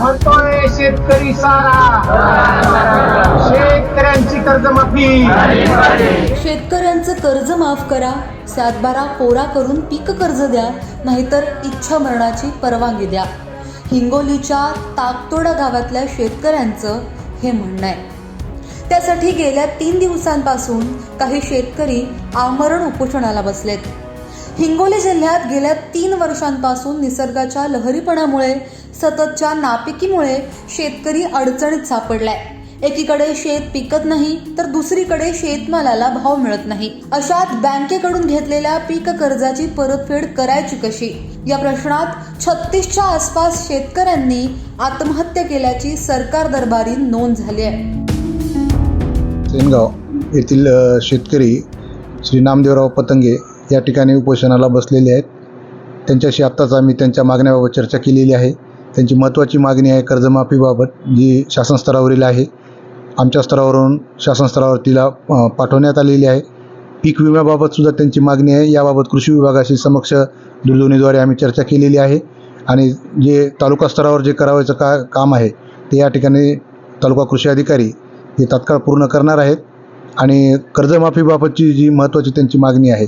शेतकरी सारा. शेतकऱ्यांची कर्जमाफी. शेतकऱ्यांचं कर्ज माफ करा सातबारा कोरा करून पीक कर्ज द्या नाहीतर इच्छा मरणाची परवानगी द्या. हिंगोलीच्या ताकतोडा गावातल्या शेतकऱ्यांचं हे म्हणणं आहे. त्यासाठी गेल्या तीन दिवसांपासून काही शेतकरी आमरण उपोषणाला बसलेत. हिंगोली जिल्ह्यात गेल्या तीन वर्षांपासून निसर्गाच्या लहरीपणामुळे सततच्या नापिकीमुळे शेतकरी अडचणीत सापडलाय. एकीकडे शेत पिकत नाही तर दुसरीकडे शेतमालाला भाव मिळत नाही. अशात बँकेकडून घेतलेल्या पीक कर्जाची परतफेड करायची कशी? या प्रश्नात छत्तीसच्या आसपास शेतकऱ्यांनी आत्महत्या केल्याची सरकार दरबारी नोंद झाली आहे. सेनगाव येथील शेतकरी श्री नामदेवराव पतंगे या ठिकाणी उपोषणाला बसलेले आहेत. त्यांच्याशी आत्ताच आम्ही त्यांच्या मागण्याबाबत चर्चा केलेली आहे. त्यांची महत्त्वाची मागणी आहे कर्जमाफीबाबत जी शासन स्तरावरील आहे. आमच्या स्तरावरून शासन स्तरावर तिला पाठवण्यात आलेली आहे. पीक विम्याबाबत सुद्धा त्यांची मागणी आहे. याबाबत कृषी विभागाशी समक्ष दूरध्वनीद्वारे आम्ही चर्चा केलेली आहे. आणि जे तालुका स्तरावर जे करावायचं का काम आहे ते या ठिकाणी तालुका कृषी अधिकारी हे तात्काळ पूर्ण करणार आहेत. आणि कर्जमाफीबाबतची जी महत्त्वाची त्यांची मागणी आहे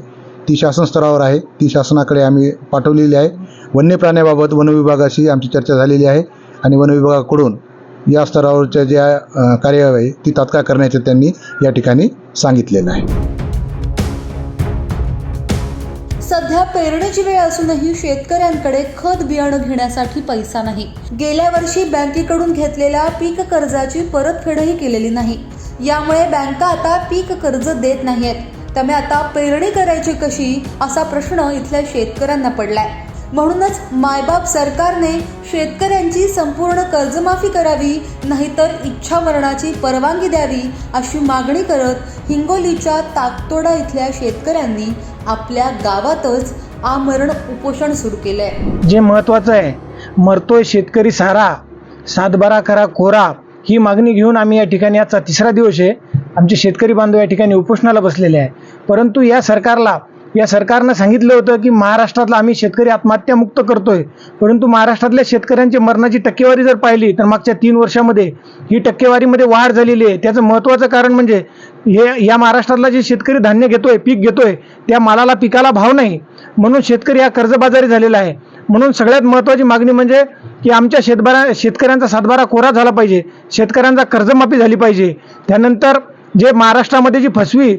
ती शासन स्तरावर आहे. ती शासनाकडे आम्ही पाठवलेली आहे. वन्य प्राण्याबाबत वनविभागाशी आमची चर्चा झालेली आहे आणि वनविभागाकडून या स्तरावरच्या ज्या कार्यवाही ती तात्काळ करण्याचे त्यांनी या ठिकाणी सांगितलेलं आहे. सध्या पेरणीची वेळ असूनही शेतकऱ्यांकडे खत बियाणं घेण्यासाठी पैसा नाही. गेल्या वर्षी बँकेकडून घेतलेल्या पीक कर्जाची परतफेडही केलेली नाही. यामुळे बँका आता पीक कर्ज देत नाहीयेत. त्यामुळे आता पेरणी करायची कशी असा प्रश्न इथल्या शेतकऱ्यांना पडलाय. म्हणूनच मायबाप सरकारने शेतकऱ्यांची संपूर्ण कर्जमाफी करावी नाहीतर इच्छा मरणाची परवानगी द्यावी अशी मागणी करत हिंगोलीच्या ताकतोडा इथल्या शेतकऱ्यांनी आपल्या गावातच आमरण उपोषण सुरू केलंय. जे महत्त्वाचं आहे मरतोय शेतकरी सारा सातबारा करा कोरा ही मागणी घेऊन आम्ही या ठिकाणी आजचा तिसरा दिवस आहे. आमचे शेतकरी बांधव या ठिकाणी उपोषणाला बसलेले आहे. परंतु या सरकारला या सरकारनं सांगितलं होतं की महाराष्ट्रातला आम्ही शेतकरी आत्महत्या मुक्त करतोय. परंतु महाराष्ट्रातल्या शेतकऱ्यांची मरणाची टक्केवारी जर पाहिली तर मागच्या तीन वर्षामध्ये ही टक्केवारीमध्ये वाढ झालेली आहे. त्याचं महत्त्वाचं कारण म्हणजे हे या महाराष्ट्रातला जे शेतकरी धान्य घेतोय पीक घेतोय त्या मालाला पिकाला भाव नाही. म्हणून शेतकरी हा कर्जबाजारी झालेला आहे. म्हणून सगळ्यात महत्त्वाची मागणी म्हणजे की आमच्या शेतबारा शेतकऱ्यांचा सातबारा कोरा झाला पाहिजे. शेतकऱ्यांचा कर्जमाफी झाली पाहिजे. त्यानंतर जे महाराष्ट्रामध्ये जी फसवी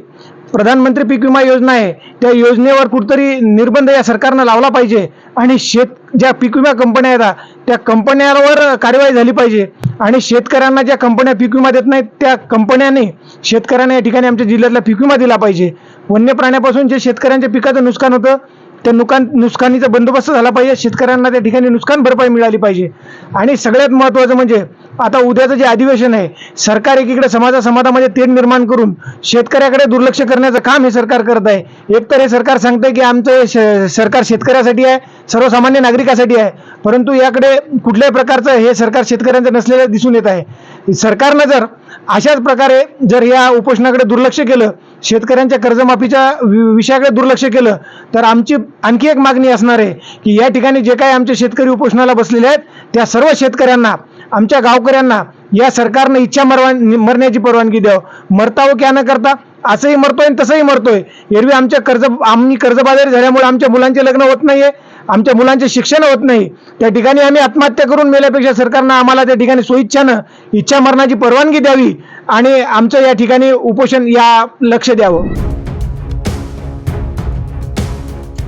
प्रधानमंत्री पीक विमा योजना आहे त्या योजनेवर कुठतरी निर्बंध या सरकारनं लावला पाहिजे आणि शेत ज्या पीक विमा कंपन्या आहेत त्या कंपन्यांवर कारवाई झाली पाहिजे. आणि शेतकऱ्यांना ज्या कंपन्या पीक विमा देत नाहीत त्या कंपन्यांनी शेतकऱ्यांना या ठिकाणी आमच्या जिल्ह्यातला पीक विमा दिला पाहिजे. वन्य प्राण्यापासून जे शेतकऱ्यांच्या पिकाचं नुकसान होतं त्या नुकसान नुकसानीचा बंदोबस्त झाला पाहिजे. शेतकऱ्यांना त्या ठिकाणी नुकसान भरपाई मिळाली पाहिजे. आणि सगळ्यात महत्त्वाचं म्हणजे आता उद्याचं जे अधिवेशन आहे सरकार एकीकडे समाजा समाजामध्ये तेढ निर्माण करून शेतकऱ्याकडे दुर्लक्ष करण्याचं काम हे सरकार करत आहे. एकतर हे सरकार सांगतंय की आमचं हे सरकार शेतकऱ्यासाठी आहे सर्वसामान्य नागरिकासाठी आहे परंतु याकडे कुठल्याही प्रकारचं हे सरकार शेतकऱ्यांचं नसलेलं दिसून येत आहे. सरकारनं जर अशाच प्रकारे जर या उपोषणाकडे दुर्लक्ष केलं शेतकऱ्यांच्या कर्जमाफीच्या वि- विषयाकडे दुर्लक्ष केलं तर आमची आणखी एक मागणी असणार आहे की या ठिकाणी जे काही आमचे शेतकरी उपोषणाला बसलेले आहेत त्या सर्व शेतकऱ्यांना आमच्या गावकऱ्यांना या सरकारनं इच्छा मरवा मरण्याची परवानगी द्यावं. मरता हो क्या न करता असंही मरतोय आणि तसंही मरतोय. एरवी आमच्या कर्ज आम्ही कर्जबाजारी झाल्यामुळे आमच्या मुलांचे लग्न होत नाहीये आमच्या मुलांचे शिक्षण होत नाही. त्या ठिकाणी आम्ही आत्महत्या करून मेल्यापेक्षा सरकारनं आम्हाला त्या ठिकाणी स्वइच्छानं इच्छा मरणाची परवानगी द्यावी आणि आमचं या ठिकाणी उपोषण या लक्ष द्यावं.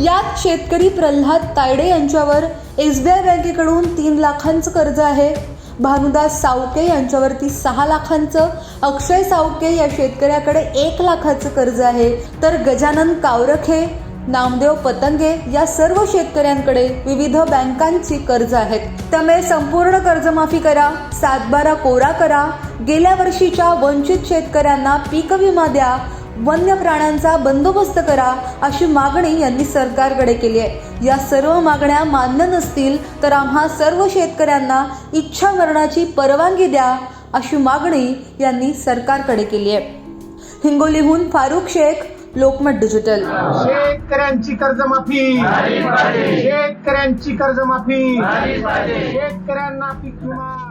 यात शेतकरी प्रल्हाद तायडे यांच्यावर एसबीआय बँकेकडून तीन लाखांचं कर्ज आहे. भानुदास सावके यांच्यावरती सहा लाखांचं अक्षय सावके या शेतकऱ्याकडे एक लाखाचं कर्ज आहे. तर गजानन कावरखे नामदेव पतंगे या सर्व शेतकऱ्यांकडे विविध बँकांची कर्ज आहेत. त्यामुळे संपूर्ण कर्जमाफी करा सातबारा कोरा करा. गेल्या वर्षीच्या वंचित शेतकऱ्यांना पीक विमा द्या. वन्य प्राण्यांचा बंदोबस्त करा अशी मागणी यांनी सरकारकडे केली आहे. या सर्व मागण्या मान्य नसतील तर आम्हा सर्व शेतकऱ्यांना इच्छा मरणाची परवानगी द्या अशी मागणी यांनी सरकारकडे केली आहे. हिंगोलीहून फारुख शेख लोकमत डिजिटल. शेतकऱ्यांची कर्जमाफी. शेतकऱ्यांची कर्जमाफी. शेतकऱ्यांना पीक विमा.